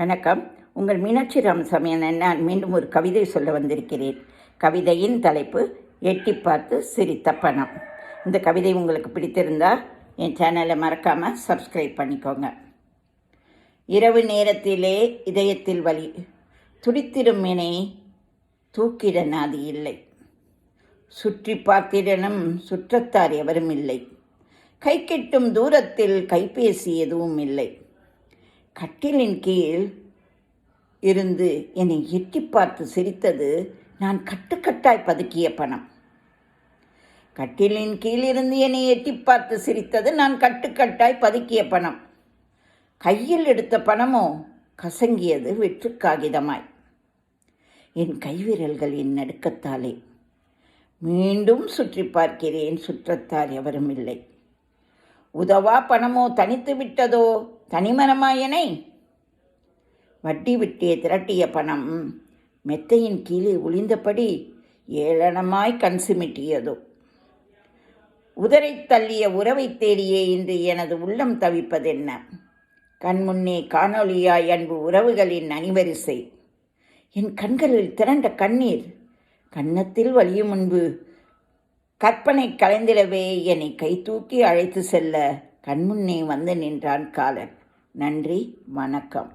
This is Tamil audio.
வணக்கம். உங்கள் மீனாட்சி ராமசாமி நான் மீண்டும் ஒரு கவிதை சொல்ல வந்திருக்கிறேன். கவிதையின் தலைப்பு எட்டி பார்த்து சிரித்த பணம். இந்த கவிதை உங்களுக்கு பிடித்திருந்தா என் சேனலை மறக்காமல் சப்ஸ்கிரைப் பண்ணிக்கோங்க. இரவு நேரத்திலே இதயத்தில் வலி துடித்திடும் என்னை தூக்கிட நாதி இல்லை. சுற்றி பார்த்திடனும் சுற்றத்தார் எவரும் இல்லை. கை கெட்டும் தூரத்தில் கைபேசி எதுவும் இல்லை. கட்டிலின் கீழ் இருந்து என்னை எட்டி பார்த்து சிரித்தது நான் கட்டுக்கட்டாய் பதுக்கிய பணம். கட்டிலின் கீழ் இருந்து என்னை எட்டி பார்த்து சிரித்தது நான் கட்டுக்கட்டாய் பதுக்கிய பணம். கையில் எடுத்த பணமோ கசங்கியது வெற்று காகிதமாய். என் கைவிரல்களின் நடுக்கத்தாலே. மீண்டும் சுற்றி பார்க்கிறேன் சுற்றத்தார் எவரும் இல்லை. உதவா பணமோ தனித்து விட்டதோ தனிமரமாயனை. வட்டி விட்டே திரட்டிய பணம் மெத்தையின் கீழே ஒளிந்தபடி ஏளனமாய் கண் சிமிட்டியதோ. உதரை தள்ளிய உறவை தேடியே இன்று எனது உள்ளம் தவிப்பதென்ன? கண்முன்னே காணொளியாய் அன்பு உறவுகளின் அணிவரிசை. என் கண்களில் திரண்ட கண்ணீர் கன்னத்தில் வலியும் முன்பு கற்பனை கலைந்திடவே என்னை கைதூக்கி அழைத்து செல்ல கண்முன்னே வந்து நின்றான் காலன். நன்றி வணக்கம்.